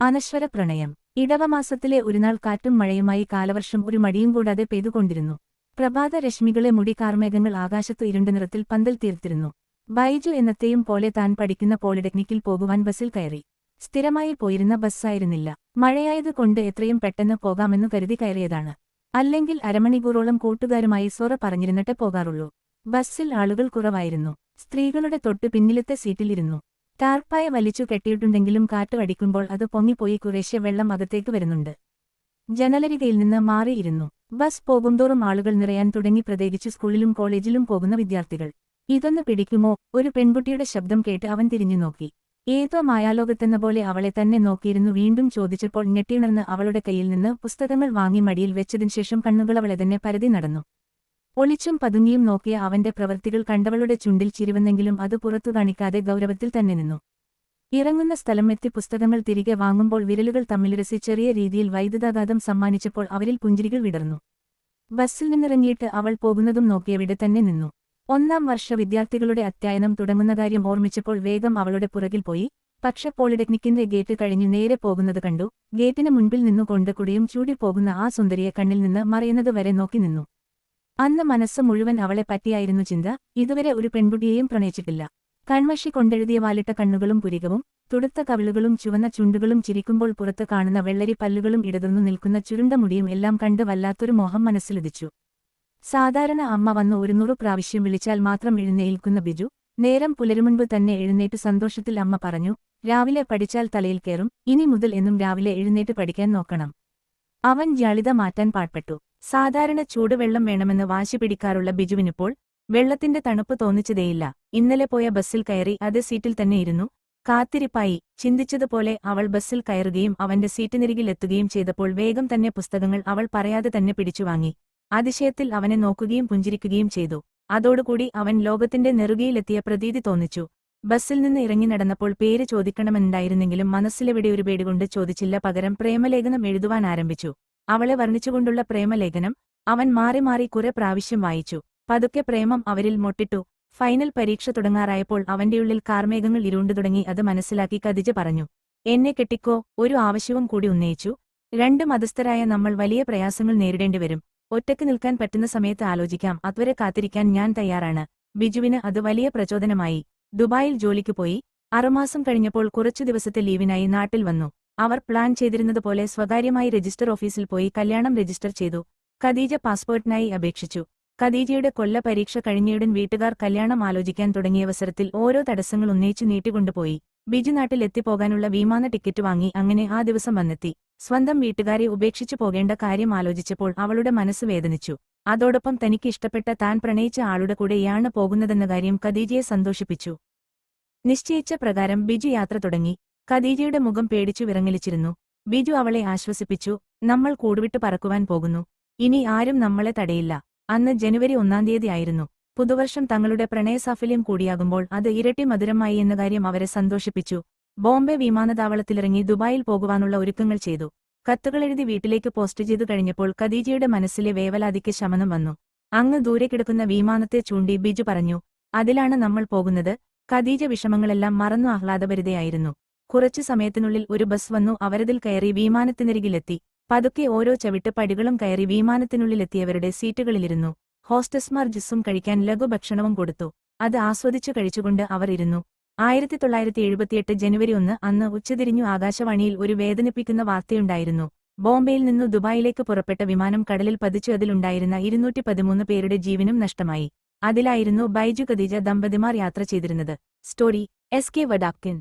അനശ്വര പ്രണയം. ഇടവമാസത്തിലെ ഒരുനാൾ കാറ്റും മഴയുമായി കാലവർഷം ഒരു മടിയും കൂടാതെ പെയ്തുകൊണ്ടിരുന്നു. പ്രഭാത രശ്മികളെ മുടി കാർമേഘങ്ങൾ ആകാശത്ത് ഇരുണ്ട നിറത്തിൽ പന്തൽ തീർത്തിരുന്നു. ബൈജു എന്നത്തെയും പോലെ താൻ പഠിക്കുന്ന പോളിടെക്നിക്കിൽ പോകുവാൻ ബസ്സിൽ കയറി. സ്ഥിരമായി പോയിരുന്ന ബസ്സായിരുന്നില്ല. മഴയായത് കൊണ്ട് എത്രയും പെട്ടെന്ന് പോകാമെന്നു കരുതി കയറിയതാണ്. അല്ലെങ്കിൽ അരമണിക്കൂറോളം കൂട്ടുകാരുമായി സൊറ പറഞ്ഞിരുന്നിട്ടേ പോകാറുള്ളൂ. ബസ്സിൽ ആളുകൾ കുറവായിരുന്നു. സ്ത്രീകളുടെ തൊട്ട് പിന്നിലത്തെ സീറ്റിലിരുന്നു. ടാർപ്പായ വലിച്ചു കെട്ടിയിട്ടുണ്ടെങ്കിലും കാറ്റ് അടിക്കുമ്പോൾ അത് പൊങ്ങിപ്പോയി കുറേശ്ശെ വെള്ളം അകത്തേക്ക് വരുന്നുണ്ട്. ജനലരികയിൽ നിന്ന് മാറിയിരുന്നു ബസ് പോകുന്തോറും ആളുകൾ നിറയാൻ തുടങ്ങി പ്രത്യേകിച്ച് സ്കൂളിലും കോളേജിലും പോകുന്ന വിദ്യാർത്ഥികൾ. ഇതൊന്ന് പിടിക്കുമോ? ഒരു പെൺകുട്ടിയുടെ ശബ്ദം കേട്ട് അവൻ തിരിഞ്ഞു നോക്കി. ഏതോ മായാലോകത്തെന്ന പോലെ അവളെ തന്നെ നോക്കിയിരുന്നു. വീണ്ടും ചോദിച്ചപ്പോൾ ഞെട്ടിയുണർന്ന് അവളുടെ കയ്യിൽ നിന്ന് പുസ്തകങ്ങൾ വാങ്ങി മടിയിൽ വെച്ചതിനുശേഷം കണ്ണുകൾ അവളെ തന്നെ പരതി നടന്നു. ഒളിച്ചും പതുങ്ങിയും നോക്കിയ അവന്റെ പ്രവൃത്തികൾ കണ്ടവളുടെ ചുണ്ടിൽ ചിരിവെന്നെങ്കിലും അത് പുറത്തു കാണിക്കാതെ ഗൗരവത്തിൽ തന്നെ നിന്നു. ഇറങ്ങുന്ന സ്ഥലം എത്തി പുസ്തകങ്ങൾ തിരികെ വാങ്ങുമ്പോൾ വിരലുകൾ തമ്മിലിരസി ചെറിയ രീതിയിൽ വൈദ്യുതാഘാതം സമ്മാനിച്ചപ്പോൾ അവരിൽ പുഞ്ചിരികൾ വിടർന്നു. ബസ്സിൽ നിന്നിറങ്ങിയിട്ട് അവൾ പോകുന്നതും നോക്കിയവിടെ തന്നെ നിന്നു. ഒന്നാം വർഷ വിദ്യാർത്ഥികളുടെ അധ്യയനം തുടങ്ങുന്ന കാര്യം ഓർമ്മിച്ചപ്പോൾ വേഗം അവളുടെ പുറകിൽ പോയി. പക്ഷെ പോളിടെക്നിക്കിന്റെ ഗേറ്റ് കഴിഞ്ഞു നേരെ പോകുന്നത് കണ്ടു. ഗേറ്റിന് മുൻപിൽ നിന്നുകൊണ്ട് കുടിയും ചൂടി പോകുന്ന ആ സുന്ദരിയെ കണ്ണിൽ നിന്ന് മറയുന്നത് വരെ നോക്കി നിന്നു. അന്ന് മനസ്സ് മുഴുവൻ അവളെ പറ്റിയായിരുന്നു ചിന്ത. ഇതുവരെ ഒരു പെൺകുട്ടിയെയും പ്രണയിച്ചിട്ടില്ല. കൺമഷി കൊണ്ടെഴുതിയ വാലിട്ട കണ്ണുകളും പുരികവും തുടുത്ത കവിളുകളും ചുവന്ന ചുണ്ടുകളും ചിരിക്കുമ്പോൾ പുറത്തു കാണുന്ന വെള്ളരി പല്ലുകളും ഇടതുന്നു നിൽക്കുന്ന ചുരുണ്ട മുടിയും എല്ലാം കണ്ട് വല്ലാത്തൊരു മോഹം മനസ്സിലുദിച്ചു സാധാരണ അമ്മ വന്ന് ഒരു നൂറു പ്രാവശ്യം വിളിച്ചാൽ മാത്രം എഴുന്നേൽക്കുന്ന ബിജു നേരം പുലരുമുൻപ് തന്നെ എഴുന്നേറ്റ് സന്തോഷത്തിൽ അമ്മ പറഞ്ഞു രാവിലെ പഠിച്ചാൽ തലയിൽ കയറും ഇനി മുതൽ എന്നും രാവിലെ എഴുന്നേറ്റ് പഠിക്കാൻ നോക്കണം അവൻ ജാളിത മാറ്റാൻ പാട്പെട്ടു. സാധാരണ ചൂടുവെള്ളം വേണമെന്ന് വാശി പിടിക്കാറുള്ള ബിജുവിനിപ്പോൾ വെള്ളത്തിന്റെ തണുപ്പ് തോന്നിച്ചതേയില്ല. ഇന്നലെ പോയ ബസ്സിൽ കയറി അതേ സീറ്റിൽ തന്നെ ഇരുന്നു. കാത്തിരിപ്പായി. ചിന്തിച്ചതുപോലെ അവൾ ബസ്സിൽ കയറുകയും അവന്റെ സീറ്റിനരികിലെത്തുകയും ചെയ്തപ്പോൾ വേഗം തന്നെ പുസ്തകങ്ങൾ അവൾ പറയാതെ തന്നെ പിടിച്ചുവാങ്ങി അതിശയത്തിൽ അവനെ നോക്കുകയും പുഞ്ചിരിക്കുകയും ചെയ്തു. അതോടുകൂടി അവൻ ലോകത്തിന്റെ നെറുകയിലെത്തിയ പ്രതീതി തോന്നിച്ചു. ബസ്സിൽ നിന്ന് ഇറങ്ങി നടന്നപ്പോൾ പേര് ചോദിക്കണമെന്നുണ്ടായിരുന്നെങ്കിലും മനസ്സിലെവിടെ ഒരു പേടികൊണ്ട് ചോദിച്ചില്ല. പകരം പ്രേമലേഖനം എഴുതുവാൻ ആരംഭിച്ചു. അവളെ വർണിച്ചുകൊണ്ടുള്ള പ്രേമലേഖനം അവൻ മാറി മാറി കുറെ പ്രാവശ്യം വായിച്ചു. പതുക്കെ പ്രേമം അവരിൽ മൊട്ടിട്ടു. ഫൈനൽ പരീക്ഷ തുടങ്ങാറായപ്പോൾ അവന്റെ ഉള്ളിൽ കാർമേഘങ്ങൾ ഇരുണ്ടു തുടങ്ങി അത് മനസ്സിലാക്കി കതിജ പറഞ്ഞു എന്നെ കെട്ടിക്കോ ഒരു ആവശ്യവും കൂടി ഉന്നയിച്ചു. രണ്ട് മതസ്ഥരായ നമ്മൾ വലിയ പ്രയാസങ്ങൾ നേരിടേണ്ടി വരും. ഒറ്റയ്ക്ക് നിൽക്കാൻ പറ്റുന്ന സമയത്ത് ആലോചിക്കാം. അതുവരെ കാത്തിരിക്കാൻ ഞാൻ തയ്യാറാണ്. ബിജുവിന് അത് വലിയ പ്രചോദനമായി. ദുബായിൽ ജോലിക്ക് പോയി. ആറുമാസം കഴിഞ്ഞപ്പോൾ കുറച്ചു ദിവസത്തെ ലീവിനായി നാട്ടിൽ വന്നു. അവർ പ്ലാൻ ചെയ്തിരുന്നതുപോലെ സ്വകാര്യമായി രജിസ്റ്റർ ഓഫീസിൽ പോയി കല്യാണം രജിസ്റ്റർ ചെയ്തു. ഖദീജ പാസ്പോർട്ടിനായി അപേക്ഷിച്ചു. ഖദീജയുടെ കൊല്ല പരീക്ഷ കഴിഞ്ഞയുടൻ വീട്ടുകാർ കല്യാണം ആലോചിക്കാൻ തുടങ്ങിയ അവസരത്തിൽ ഓരോ തടസ്സങ്ങൾ ഉന്നയിച്ചു നീട്ടിക്കൊണ്ടുപോയി. ബിജു നാട്ടിൽ എത്തിപ്പോകാനുള്ള വിമാന ടിക്കറ്റ് വാങ്ങി അങ്ങനെ ആ ദിവസം വന്നെത്തി. സ്വന്തം വീട്ടുകാരെ ഉപേക്ഷിച്ചു പോകേണ്ട കാര്യം ആലോചിച്ചപ്പോൾ അവളുടെ മനസ്സ് വേദനിച്ചു. അതോടൊപ്പം തനിക്ക് ഇഷ്ടപ്പെട്ട താൻ പ്രണയിച്ച ആളുടെ കൂടെയാണ് പോകുന്നതെന്ന കാര്യം ഖദീജയെ സന്തോഷിപ്പിച്ചു. നിശ്ചയിച്ച പ്രകാരം ബിജു യാത്ര തുടങ്ങി. ഖദീജയുടെ മുഖം പേടിച്ചു വിറങ്ങലിച്ചിരുന്നു. ബിജു അവളെ ആശ്വസിപ്പിച്ചു നമ്മൾ കൂടുവിട്ട് പറക്കുവാൻ പോകുന്നു. ഇനി ആരും നമ്മളെ തടയില്ല. അന്ന് ജനുവരി ഒന്നാം തീയതി ആയിരുന്നു. പുതുവർഷം തങ്ങളുടെ പ്രണയസാഫല്യം കൂടിയാകുമ്പോൾ അത് ഇരട്ടി മധുരമായി എന്ന കാര്യം അവരെ സന്തോഷിപ്പിച്ചു. ബോംബെ വിമാനത്താവളത്തിലിറങ്ങി ദുബായിൽ പോകുവാനുള്ള ഒരുക്കങ്ങൾ ചെയ്തു. കത്തുകളെഴുതി വീട്ടിലേക്ക് പോസ്റ്റ് ചെയ്തു കഴിഞ്ഞപ്പോൾ ഖദീജയുടെ മനസ്സിലെ വേവലാതിക്ക് ശമനം വന്നു. അങ്ങ് ദൂരെ കിടക്കുന്ന വിമാനത്തെ ചൂണ്ടി ബിജു പറഞ്ഞു അതിലാണ് നമ്മൾ പോകുന്നത്. ഖദീജ വിഷമങ്ങളെല്ലാം മറന്നു ആഹ്ലാദഭരിതയായിരുന്നു. കുറച്ചു സമയത്തിനുള്ളിൽ ഒരു ബസ് വന്നു അവരതിൽ കയറി വിമാനത്തിനരികിലെത്തി. പതുക്കെ ഓരോ ചവിട്ട് പടികളും കയറി വിമാനത്തിനുള്ളിലെത്തിയവരുടെ സീറ്റുകളിലിരുന്നു. ഹോസ്റ്റസ്മാർ ജിസ്സും കഴിക്കാൻ ലഘുഭക്ഷണവും കൊടുത്തു. അത് ആസ്വദിച്ചു കഴിച്ചുകൊണ്ട് അവർ ഇരുന്നു. ആയിരത്തി തൊള്ളായിരത്തി എഴുപത്തിയെട്ട് ജനുവരി ഒന്ന് അന്ന് ഉച്ചതിരിഞ്ഞു ആകാശവാണിയിൽ ഒരു വേദനിപ്പിക്കുന്ന വാർത്തയുണ്ടായിരുന്നു. ബോംബെയിൽ നിന്നു ദുബായിലേക്ക് പുറപ്പെട്ട വിമാനം കടലിൽ പതിച്ചു അതിലുണ്ടായിരുന്ന ഇരുന്നൂറ്റി പതിമൂന്ന് പേരുടെ ജീവനും നഷ്ടമായി. അതിലായിരുന്നു ബൈജു ഖദീജ ദമ്പതിമാർ യാത്ര ചെയ്തിരുന്നത്. Story S K വഡാക്കിൻ